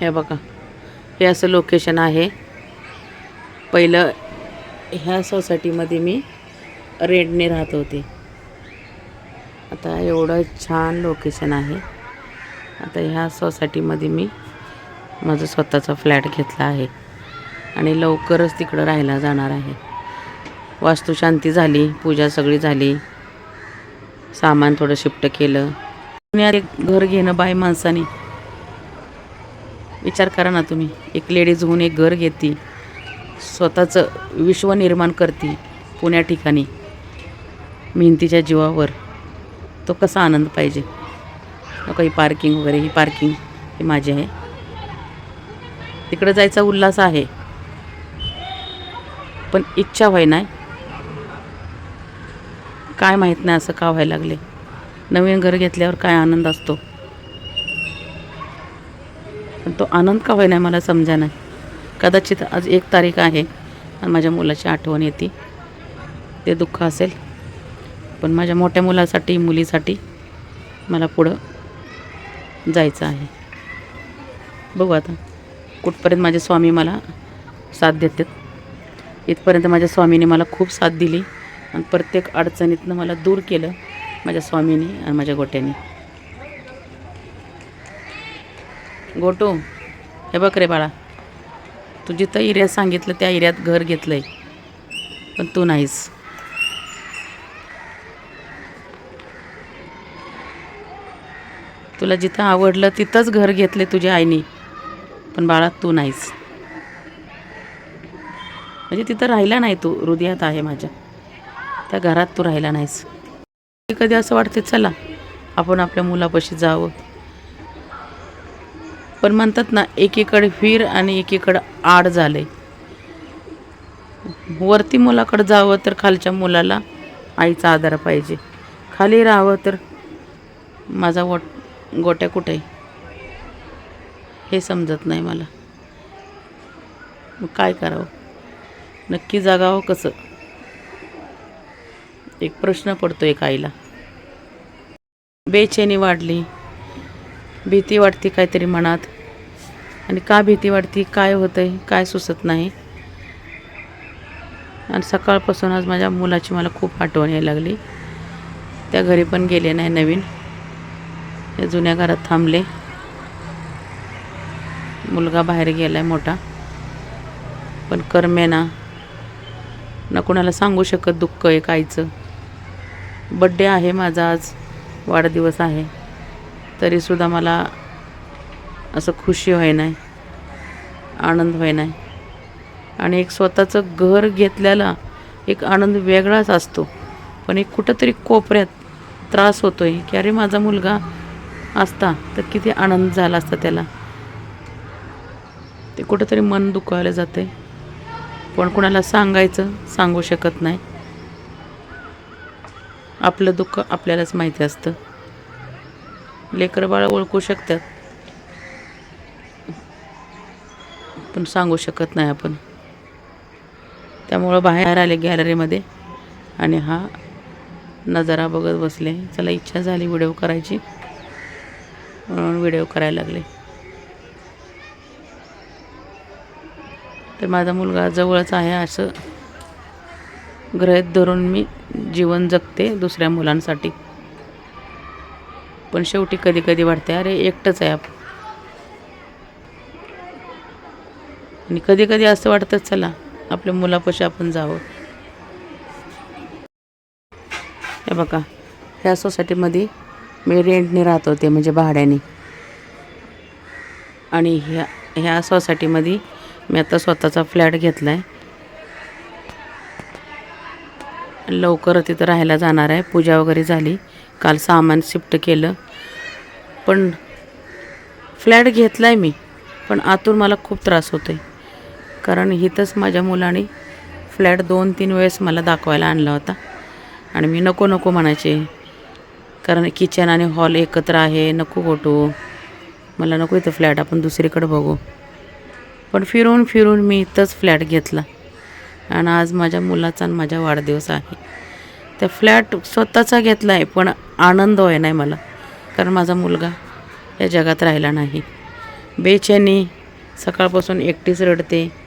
हे बघा. हे असं लोकेशन आहे. पहिलं ह्या सोसायटीमध्ये मी रेंटने राहत होते. आता एवढं छान लोकेशन आहे. आता ह्या सोसायटीमध्ये मी माझा स्वतःचा फ्लॅट घेतला आहे. आणि लवकरच तिकडं राहायला जाणार आहे. वास्तुशांती झाली पूजा सगळी झाली. सामान थोडं शिफ्ट केलं. पुण्यात एक घर घेणं बाय माणसाने. विचार करा ना तुम्ही. एक लेडीज होऊन एक घर घेते. स्वतःचं विश्व निर्माण करते पुण्या ठिकाणी. मेहनतीच्या जीवावर तो कसा आनंद पाहिजे? काही ही पार्किंग वगैरे ही पार्किंग ही माझी आहे. तिकडं जायचा उल्हास आहे. पण इच्छा व्हाय नाही काय माहीत नाही असं का व्हायला लागले नवीन घर घेतल्यावर काय आनंद असतो? पण तो आनंद का होईना मला समजा नाही कदाचित आज एक तारीख आहे आणि माझ्या मुलाची आठवण येते. ते दुःख असेल. पण माझ्या मोठ्या मुलासाठी मुलीसाठी मला पुढं जायचं आहे. बघू आता. कुठपर्यंत माझे स्वामी मला साथ देतात. इथपर्यंत माझ्या स्वामीने मला खूप साथ दिली आणि प्रत्येक अडचणीतनं मला दूर केलं. माझ्या स्वामीने आणि माझ्या गोट्याने. गोटू हे बघ रे बाळा. तू जिथं एरियात सांगितलं त्या एरियात घर घेतलं आहे पण तू नाहीस. तुला जिथं आवडलं तिथंच घर घेतले तुझ्या आईने. पण बाळा तू नाहीस. म्हणजे तिथं राहिला नाही तू हृदयात आहे माझ्या. त्या घरात तू राहिला नाहीस. कधी असं वाटते चला आपण आपल्या मुलापाशी जावं. पण म्हणतात ना एकीकडे फिर आणि एकीकडं आड झाले. वरती मुलाकडं जावं तर खालच्या मुलाला आईचा आधार पाहिजे. खाली राहावं तर माझा वट गोट्या कुठे? आहे? हे समजत नाही मला. मग काय करावं? नक्की जागावं कसं? एक प्रश्न पडतो एक आईला. बेचैनी वाढली. भीती वाटते काहीतरी मनात. आणि का भीती वाटते काय होतं आहे काय सुचत नाही. आणि सकाळपासून आज माझ्या मुलाची मला खूप आठवण यायला लागली. त्या घरी पण गेले नाही नवीन. या जुन्या घरात थांबले. मुलगा बाहेर गेला आहे मोठा. पण करमेना ना कोणाला सांगू शकत दुःख आहे काहीचं बड्डे आहे माझा आज. वाढदिवस आहे. तरीसुद्धा मला असं खुशी व्हाय नाही आनंद व्हाय नाही आणि एक स्वतःचं घर घेतल्याला एक आनंद वेगळाच असतो. पण एक कुठंतरी कोपऱ्यात त्रास होतो आहे की अरे माझा मुलगा असता तर किती आनंद झाला असता त्याला. ते कुठंतरी मन दुखावलं जातं आहे पण कुणाला सांगायचं सांगू शकत नाही. आपलं दुःख आपल्यालाच माहिती असतं. लेकर बाळ ओळखू शकतात. पण सांगू शकत नाही आपण. त्यामुळं बाहेर आले गॅलरीमध्ये आणि हा नजारा बघत बसले. चला इच्छा झाली व्हिडिओ करायची म्हणून व्हिडिओ करायला लागले. तर माझा मुलगा जवळच आहे असं गृहीत धरून मी जीवन जगते दुसऱ्या मुलांसाठी. पण शेवटी कधी कधी वाटते अरे एकटंच आहे आपण. आणि कधी कधी असं वाटतं चला आपल्या मुलापाशी आपण जावं. हे बघा ह्या सोसायटीमध्ये मी रेंटने राहत होते म्हणजे भाड्याने. आणि ह्या ह्या सोसायटीमध्ये मी आता स्वतःचा फ्लॅट घेतला आहे लवकर तिथं राहायला जाणार आहे पूजा वगैरे झाली. काल सामान शिफ्ट केलं. पण फ्लॅट घेतला आहे मी पण आतून मला खूप त्रास होतो आहे कारण इथंच माझ्या मुलाने फ्लॅट दोन तीन वेळेस मला दाखवायला आणला होता. आणि मी नको नको म्हणायचे कारण किचन आणि हॉल एकत्र आहे नको गोटू मला नको इथं फ्लॅट आपण दुसरीकडे बघू. पण फिरून फिरून मी इथंच फ्लॅट घेतला. आणि आज माझ्या मुलाचा आणि माझा वाढदिवस आहे. त्या फ्लॅट स्वतःचा घेतला आहे पण आनंद होय नाही मला. कारण माझा मुलगा या जगात राहिला नाही. बेचैनी सकाळपासून एकटीच रडते.